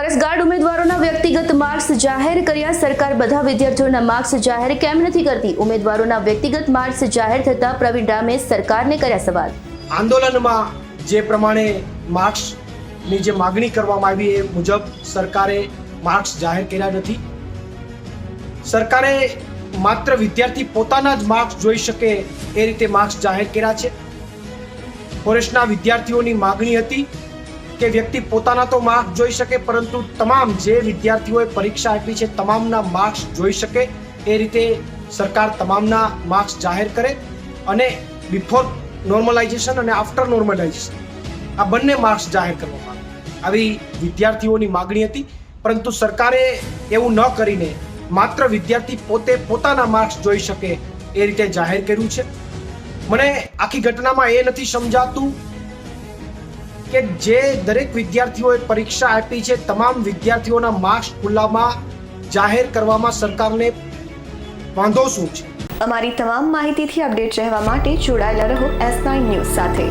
Forest guard ઉમેદવારોના વ્યક્તિગત marks જાહેર કર્યા. સરકાર બધા વિદ્યાર્થીઓના માર્ક્સ જાહેર કેમ નથી કરતી? ઉમેદવારોના વ્યક્તિગત માર્ક્સ જાહેર થતા પ્રવીણ ડામે સરકારને કર્યા સવાલ. આંદોલનમાં જે પ્રમાણે માર્ક્સની જે માગણી કરવામાં આવી એ મુજબ સરકારે માર્ક્સ જાહેર કર્યા નથી. સરકારે માત્ર વિદ્યાર્થી પોતાના જ માર્ક્સ જોઈ શકે એ રીતે માર્ક્સ જાહેર કર્યા છે. ફોરેસ્ટના વિદ્યાર્થીઓની માગણી હતી. કે વ્યક્તિ પોતાના તો માર્ક્સ જોઈ શકે, પરંતુ તમામ જે વિદ્યાર્થીઓએ પરીક્ષા આપી છે, તમામના માર્ક્સ જોઈ શકે. એ રીતે સરકાર તમામના માર્ક્સ જાહેર કરે અને બિફોર નોર્મલાઇઝેશન અને આફ્ટર નોર્મલાઇઝેશન આ બંને માર્ક્સ જાહેર કરવામાં આવે. આવી વિદ્યાર્થીઓની માગણી હતી, પરંતુ સરકારે એવું ન કરીને માત્ર વિદ્યાર્થી પોતે પોતાના માર્ક્સ જોઈ શકે એ રીતે જાહેર કર્યું છે. મને આખી ઘટનામાં એ નથી સમજાતું કે જે દરેક વિદ્યાર્થીઓએ પરીક્ષા આપી છે, તમામ વિદ્યાર્થીઓના માર્ક્સ ખુલ્લામાં જાહેર કરવામાં સરકારને વાંધો શું છે? અમારી તમામ માહિતીથી અપડેટ રહેવા માટે જોડાયેલા રહો એસ નાઇન ન્યૂઝ સાથે.